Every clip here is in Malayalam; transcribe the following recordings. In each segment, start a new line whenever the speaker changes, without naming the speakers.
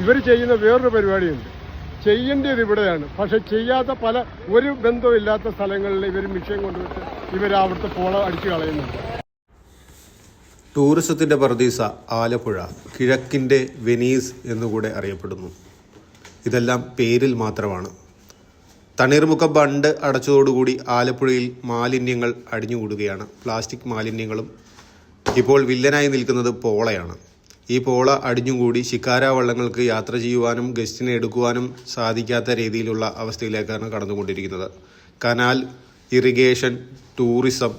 ഇവർ ചെയ്യുന്ന വേറൊരു പരിപാടിയുണ്ട്. ചെയ്യേണ്ടത് ഇവിടെയാണ്. പക്ഷെ ചെയ്യാത്ത പല ഒരു ബന്ധമില്ലാത്ത സ്ഥലങ്ങളിൽ ഇവർ മിഷൻ കൊണ്ടുവച്ച് ഇവർ അവിടുത്തെ പോള അടിച്ചു കളയുന്നുണ്ട്.
ടൂറിസത്തിന്റെ പർദീസ ആലപ്പുഴ കിഴക്കിന്റെ വെനീസ് എന്നുകൂടെ അറിയപ്പെടുന്നു. ഇതെല്ലാം പേരിൽ മാത്രമാണ്. തണ്ണീർമുഖ ബണ്ട് അടച്ചതോടുകൂടി ആലപ്പുഴയിൽ മാലിന്യങ്ങൾ അടിഞ്ഞുകൂടുകയാണ്. പ്ലാസ്റ്റിക് മാലിന്യങ്ങളും ഇപ്പോൾ വില്ലനായി നിൽക്കുന്നത് പോളയാണ്. ഈ പോള അടിഞ്ഞുകൂടി ശിക്കാര വള്ളങ്ങൾക്ക് യാത്ര ചെയ്യുവാനും ഗസ്റ്റിനെ എടുക്കുവാനും സാധിക്കാത്ത രീതിയിലുള്ള അവസ്ഥയിലേക്കാണ് കടന്നുകൊണ്ടിരിക്കുന്നത്. കനാൽ ഇറിഗേഷൻ ടൂറിസം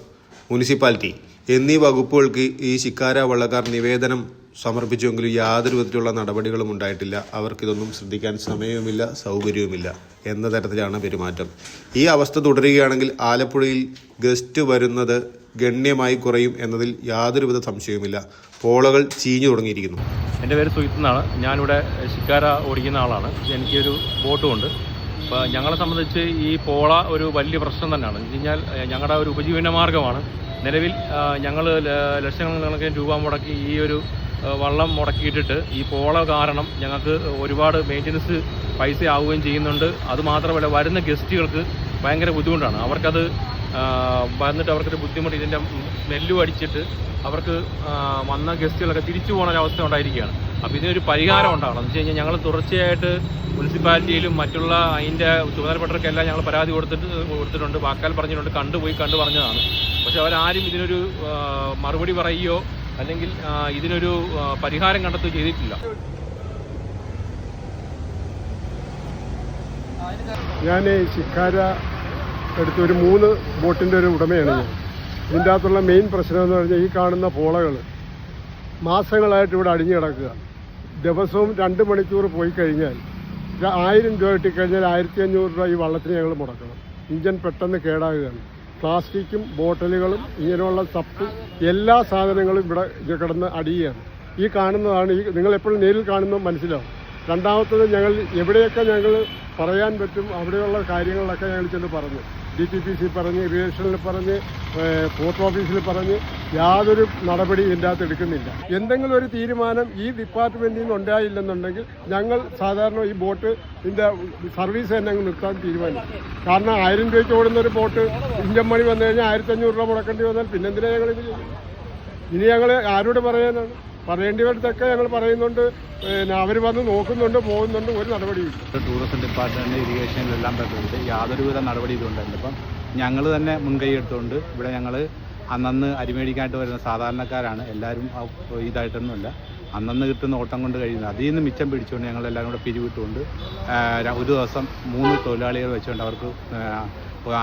മുനിസിപ്പാലിറ്റി എന്നീ വകുപ്പുകൾക്ക് ഈ ശിക്കാര വള്ളക്കാർ നിവേദനം സമർപ്പിച്ചുവെങ്കിലും യാതൊരു വിധത്തിലുള്ള നടപടികളും ഉണ്ടായിട്ടില്ല. അവർക്കിതൊന്നും ശ്രദ്ധിക്കാൻ സമയവുമില്ല സൗകര്യവുമില്ല എന്ന തരത്തിലാണ് പെരുമാറ്റം. ഈ അവസ്ഥ തുടരുകയാണെങ്കിൽ ആലപ്പുഴയിൽ ഗസ്റ്റ് വരുന്നത് ഗണ്യമായി കുറയും എന്നതിൽ യാതൊരുവിധ സംശയവുമില്ല. പോളകൾ ചീഞ്ഞു തുടങ്ങിയിരിക്കുന്നു.
എന്റെ പേര് സുഹിത്ത് എന്നാണ്. ഞാനിവിടെ ശിക്കാര ഓടിക്കുന്ന ആളാണ്. എനിക്കൊരു ബോട്ടുമുണ്ട്. അപ്പോൾ ഞങ്ങളെ സംബന്ധിച്ച് ഈ പോള ഒരു വലിയ പ്രശ്നം തന്നെയാണ്. എന്ന് വെച്ച് കഴിഞ്ഞാൽ ഞങ്ങളുടെ ഒരു ഉപജീവന മാർഗമാണ് നിലവിൽ ഞങ്ങൾ ലക്ഷക്കണക്കിന് രൂപ മുടക്കി ഈ ഒരു വള്ളം മുടക്കിയിട്ടിട്ട് ഈ പോള കാരണം ഞങ്ങൾക്ക് ഒരുപാട് മെയിന്റനൻസ് പൈസ ആവുകയും ചെയ്യുന്നുണ്ട്. അതുമാത്രമല്ല വരുന്ന ഗസ്റ്റുകൾക്ക് ഭയങ്കര ബുദ്ധിമുട്ടാണ്. അവർക്കത് വന്നിട്ട് അവർക്കൊരു ബുദ്ധിമുട്ട് ഇതിന്റെ സ്മെല്ലും അടിച്ചിട്ട് അവർക്ക് വന്ന ഗസ്റ്റുകളൊക്കെ തിരിച്ചു പോകുന്ന ഒരവസ്ഥ ഉണ്ടായിരിക്കുകയാണ്. അപ്പോൾ ഇതിനൊരു പരിഹാരം ഉണ്ടാവണം. എന്ന് വെച്ച് കഴിഞ്ഞാൽ ഞങ്ങൾ തുടർച്ചയായിട്ട് മുനിസിപ്പാലിറ്റിയിലും മറ്റുള്ള അതിന്റെ ചുമതലപ്പെട്ടവർക്കെല്ലാം ഞങ്ങൾ പരാതി കൊടുത്തിട്ട് കൊടുത്തിട്ടുണ്ട്. വാക്കാൽ പറഞ്ഞിട്ടുണ്ട്. കണ്ടുപോയി കണ്ടു പറഞ്ഞതാണ്. പക്ഷെ അവരാരും ഇതിനൊരു മറുപടി പറയുകയോ അല്ലെങ്കിൽ ഇതിനൊരു പരിഹാരം കണ്ടെത്തുകയോ ചെയ്തിട്ടില്ല.
ഞാൻ ശിക്കാര എടുത്ത ഒരു മൂന്ന് ബോട്ടിന്റെ ഒരു ഉടമയാണ് ഇതിന്റെ അകത്തുള്ള മെയിൻ പ്രശ്നം എന്ന് പറഞ്ഞാൽ ഈ കാണുന്ന പോളകൾ മാസങ്ങളായിട്ട് ഇവിടെ അടിഞ്ഞു കിടക്കുക. ദിവസവും രണ്ട് മണിക്കൂർ പോയി കഴിഞ്ഞാൽ ആയിരം രൂപ കിട്ടിക്കഴിഞ്ഞാൽ ആയിരത്തി അഞ്ഞൂറ് രൂപ ഈ വള്ളത്തിന് ഞങ്ങൾ മുടക്കണം. ഇഞ്ചൻ പെട്ടെന്ന് കേടാകുകയാണ്. പ്ലാസ്റ്റിക്കും ബോട്ടലുകളും ഇങ്ങനെയുള്ള സപ്പ് എല്ലാ സാധനങ്ങളും ഇവിടെ കിടന്ന് അടിയുകയാണ്. ഈ കാണുന്നതാണ് ഈ നിങ്ങൾ എപ്പോഴും നേരിൽ കാണുന്നത് മനസ്സിലാവും. രണ്ടാമത്തത് ഞങ്ങൾ എവിടെയൊക്കെ ഞങ്ങൾ പറയാൻ പറ്റും അവിടെയുള്ള കാര്യങ്ങളൊക്കെ ഞങ്ങൾ ചെന്ന് പറഞ്ഞു. ഡി ടി പി സി പറഞ്ഞ് ഇറിഗേഷനിൽ പറഞ്ഞ് പോർട്ട് ഓഫീസിൽ പറഞ്ഞ് യാതൊരു നടപടി ഇതിന്റെ അകത്ത് എടുക്കുന്നില്ല. എന്തെങ്കിലും ഒരു തീരുമാനം ഈ ഡിപ്പാർട്ട്മെന്റിൽ നിന്ന് ഉണ്ടായില്ലെന്നുണ്ടെങ്കിൽ ഞങ്ങൾ സാധാരണ ഈ ബോട്ട് ഇതിന്റെ സർവീസ് തന്നെ അങ്ങ് നിർത്താൻ തീരുമാനിക്കും. കാരണം ആയിരം രൂപയ്ക്ക് ഓടുന്ന ഒരു ബോട്ട് ഇന്ത്യൻ മണി വന്നു കഴിഞ്ഞാൽ ആയിരത്തി അഞ്ഞൂറ് രൂപ മുടക്കേണ്ടി വന്നാൽ പിന്നെന്തിനാ ഞങ്ങൾ ഇത് ഇനി ഞങ്ങൾ ആരോട് പറയാനാണ്? പറയേണ്ടിയവരത്തൊക്കെ ഞങ്ങൾ പറയുന്നുണ്ട്. പിന്നെ അവർ വന്ന് നോക്കുന്നുണ്ട് പോകുന്നുണ്ട് ഒരു നടപടിയും
ടൂറിസം ഡിപ്പാർട്ട്മെന്റ് ഇറിഗേഷനിലെല്ലാം പെട്ടിട്ട് യാതൊരുവിധ നടപടി ഇതുകൊണ്ടല്ല ഇപ്പം ഞങ്ങൾ തന്നെ മുൻകൈ എടുത്തുകൊണ്ട് ഇവിടെ ഞങ്ങൾ അന്നന്ന് അരിമേടിക്കാനായിട്ട് വരുന്ന സാധാരണക്കാരാണ്. എല്ലാവരും ഇതായിട്ടൊന്നുമില്ല. അന്നന്ന് കിട്ടുന്ന ഓട്ടം കൊണ്ട് കഴിയുന്നത്. അതിൽ നിന്ന് മിച്ചം പിടിച്ചുകൊണ്ട് ഞങ്ങൾ എല്ലാവരും കൂടെ പിരിവിട്ടുകൊണ്ട് ഒരു ദിവസം മൂന്ന് തൊഴിലാളികൾ വെച്ചുകൊണ്ട് അവർക്ക്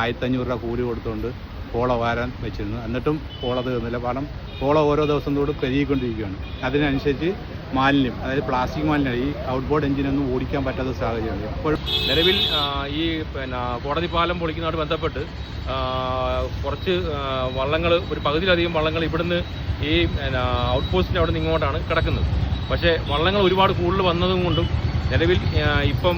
ആയിരത്തഞ്ഞൂറ് രൂപ കൂലി കൊടുത്തുകൊണ്ട് പോള വാരാൻ വെച്ചിരുന്നു. എന്നിട്ടും പോള തീർന്നില്ല. കാരണം പോള ഓരോ ദിവസം തോറും പെരുകിക്കൊണ്ടിരിക്കുകയാണ്. അതിനനുസരിച്ച് മാലിന്യം അതായത് പ്ലാസ്റ്റിക് മാലിന്യം ഈ ഔട്ട് ഔട്ട്ബോർഡ് എഞ്ചിനൊന്നും ഓടിക്കാൻ പറ്റാത്ത സാഹചര്യമാണ് അപ്പോൾ
നിലവിൽ ഈ പിന്നെ കോടതി പാലം പൊളിക്കുന്നതോട് ബന്ധപ്പെട്ട് കുറച്ച് വള്ളങ്ങൾ ഒരു പകുതിയിലധികം വള്ളങ്ങൾ ഇവിടുന്ന് ഈ ഔട്ട് പോസ്റ്റിന്റെ അവിടെ നിന്ന് ഇങ്ങോട്ടാണ് കിടക്കുന്നത്. പക്ഷേ വള്ളങ്ങൾ ഒരുപാട് കൂടുതൽ വന്നതും കൊണ്ടും നിലവിൽ ഇപ്പം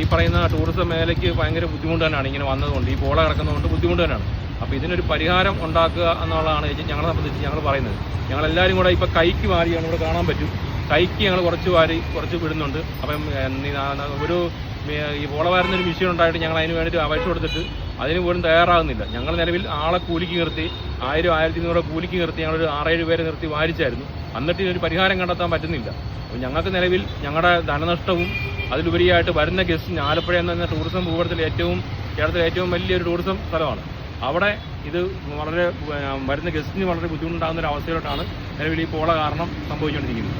ഈ പറയുന്ന ടൂറിസം മേഖലയ്ക്ക് ഭയങ്കര ബുദ്ധിമുട്ട് തന്നെയാണ് ഇങ്ങനെ വന്നതുകൊണ്ട്. ഈ പോള കിടക്കുന്നതുകൊണ്ട് ബുദ്ധിമുട്ട് തന്നെയാണ്. അപ്പോൾ ഇതിനൊരു പരിഹാരം ഉണ്ടാക്കുക എന്നുള്ളതാണ് ഞങ്ങളെ സംബന്ധിച്ച് ഞങ്ങൾ പറയുന്നത്. ഞങ്ങളെല്ലാവരും കൂടെ ഇപ്പോൾ കൈക്ക് മാറിയാണ് ഇവിടെ കാണാൻ പറ്റും. കൈക്ക് ഞങ്ങൾ കുറച്ച് വാരി കുറച്ച് വിടുന്നുണ്ട്. അപ്പം ഒരു ഈ ഓളവാരുന്ന വാരുന്ന ഒരു മെഷീൻ ഉണ്ടായിട്ട് ഞങ്ങൾ അതിന് വേണ്ടിയിട്ട് അപേക്ഷ കൊടുത്തിട്ട് അതിന് പോലും തയ്യാറാകുന്നില്ല ഞങ്ങൾ നിലവിൽ ആളെ കൂലിക്ക് നിർത്തി ആയിരം ആയിരത്തി അഞ്ഞൂറ് കൂലിക്ക് നിർത്തി ഞങ്ങളൊരു ആറേഴ് പേരെ നിർത്തി വാരിച്ചായിരുന്നു. എന്നിട്ട് ഇതിനൊരു പരിഹാരം കണ്ടെത്താൻ പറ്റുന്നില്ല. അപ്പോൾ ഞങ്ങൾക്ക് നിലവിൽ ഞങ്ങളുടെ ധനനഷ്ടവും അതിലുപരിയായിട്ട് വരുന്ന ഗസ്റ്റിന് ആലപ്പുഴ എന്ന ടൂറിസം ഭൂപടത്തിൽ ഏറ്റവും കേരളത്തിലെ ഏറ്റവും വലിയൊരു ടൂറിസം സ്ഥലമാണ്. അവിടെ ഇത് വളരെ വരുന്ന ഗസ്റ്റിന് വളരെ ബുദ്ധിമുട്ടുണ്ടാകുന്ന ഒരു അവസ്ഥയിലോട്ടാണ് നിലവിൽ ഈ പോള കാരണം സംഭവിച്ചുകൊണ്ടിരിക്കുന്നത്.